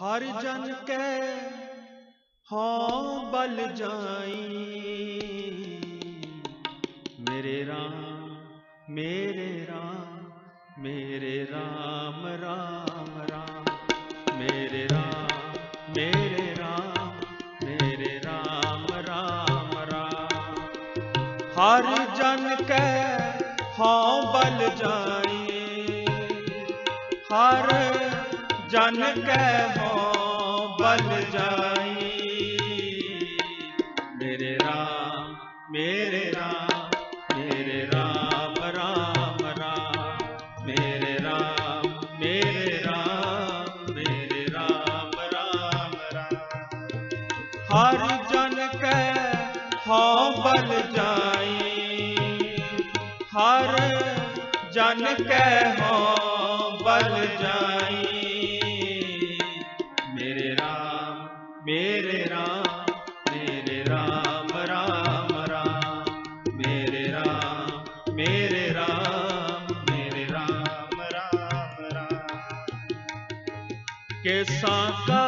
हर जन के हों बल जाई। मेरे राम मेरे राम मेरे राम राम राम। मेरे राम मेरे राम मेरे राम राम राम। हर जन के हों बल जाई। हर जन के हो, बल जाई। मेरे राम मेरे राम मेरे राम राम राम। मेरे राम मेरे राम मेरे राम राम राम। हर जन के हो, बल जाई। हर जन के हो, बल जाई। साका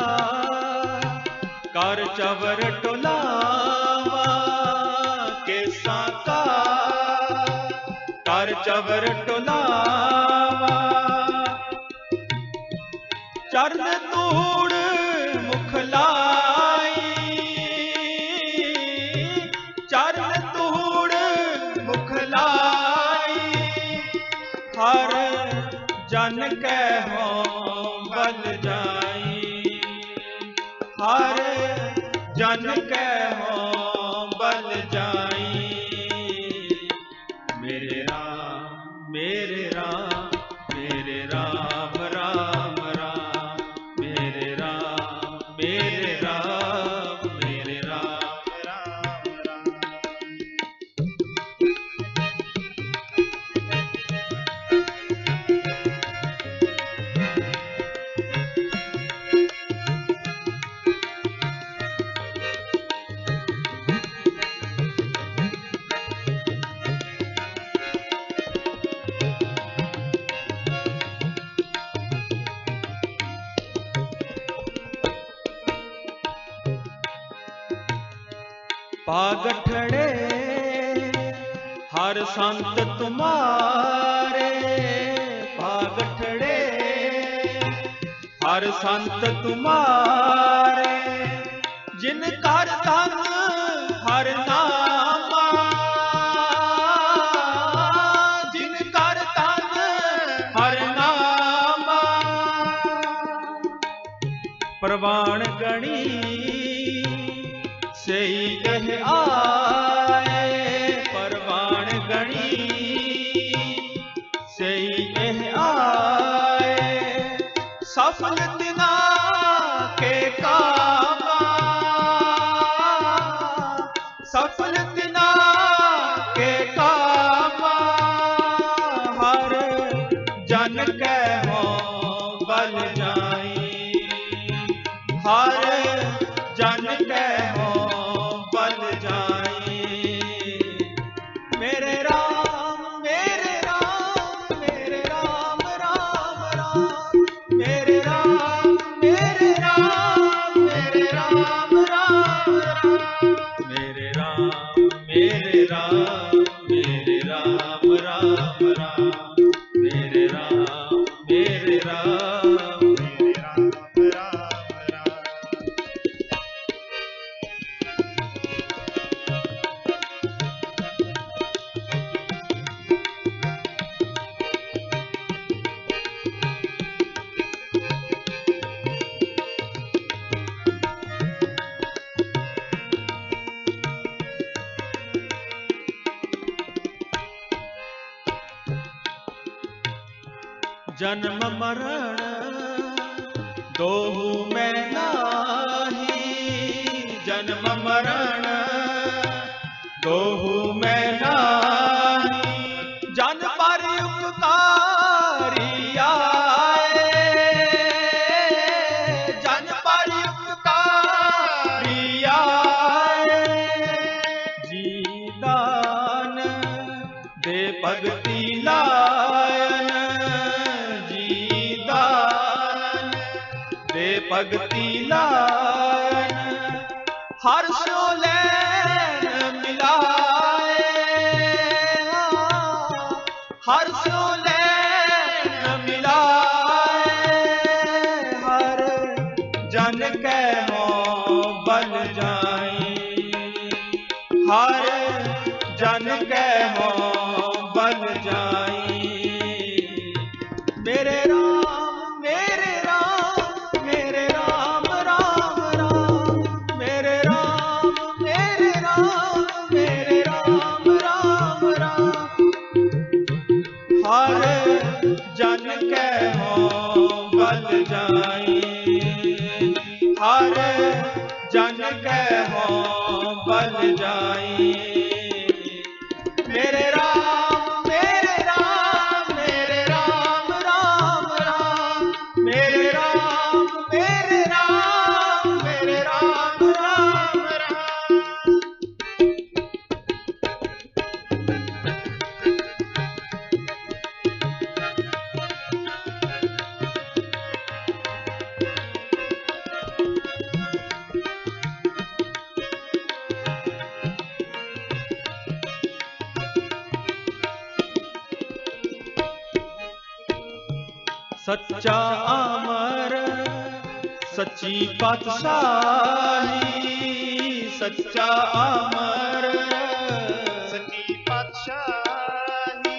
कर चवर टोलावा के साका कर चवर टोलावा चरण तूड़ मुख लाई चरण तूड़ मुख लाई हर जन के ਪਾਗਠੜੇ ਹਰ ਸੰਤ ਤੁਮਾਰੇ। ਪਾਗਠੜੇ ਹਰ ਸੰਤ ਤੁਮਾਰੇ। ਜਿਨ ਕਰ ਧਨ ਹਰ ਨਾਮਾ घड़ी सही कह आए सफल दिना के कामा सफल दिना के कामा हर जन के हो जन्म मरण दो मैं ਭਗਤੀ ਲਾਇਨ ਹਰ ਸੋ ਲੈਨ ਮਿਲਾਏ ਹਰ ਸੋ ਲੈਨ ਮਿਲਾਏ ਹਰ ਜਨ ਕੈ ਹੋ ਬਲ ਜਾਈ। ਹਰ ਜਨ ਕੈ ਹੋ सच्चा अमर सच्ची पातशाही सच्चा अमर सच्ची पातशाही।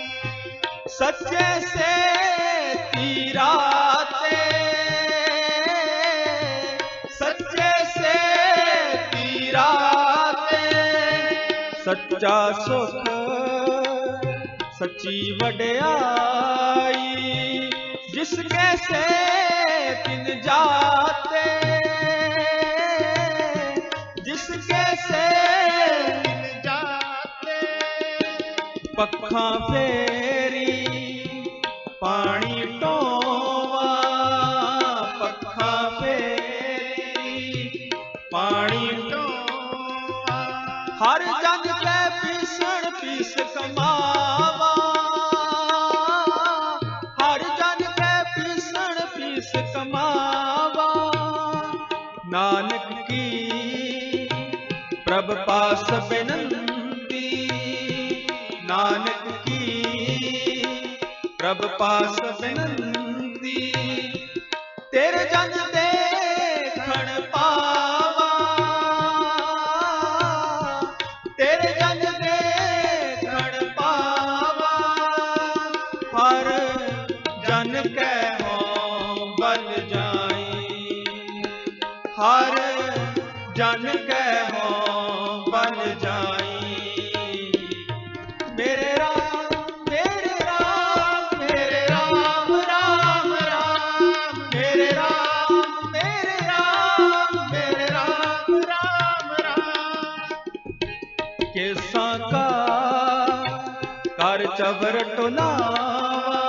सच्चे से तीराते सच्चे से तीराते सच्चा सुख सच्ची वड्याई जिसके से पिन जाते जिसके से पिन जाते पक्खा पे की। प्रभ पास विनती नानक की। प्रभ पास विनती तेरे जन दे रबर टोलावा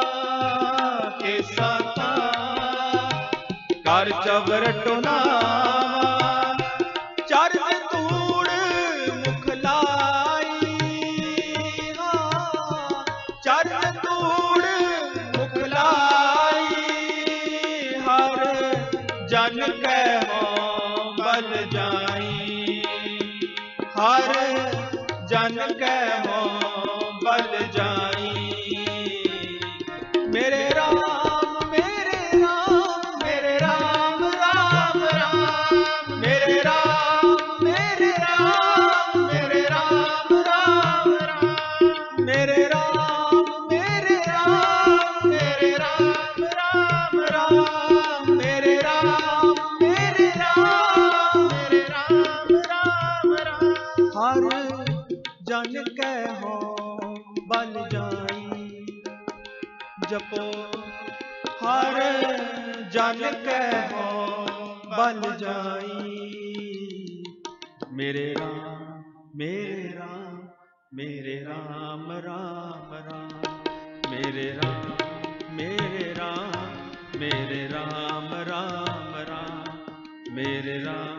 के साता चबर टोलावा चार दिन धूड़ मुख हाँ, हर जन के हो बल जाई। हर जपो, हर जन कहो बल जाई। मेरे राम मेरे राम मेरे राम राम राम। मेरे राम मेरे राम मेरे राम राम राम। मेरे राम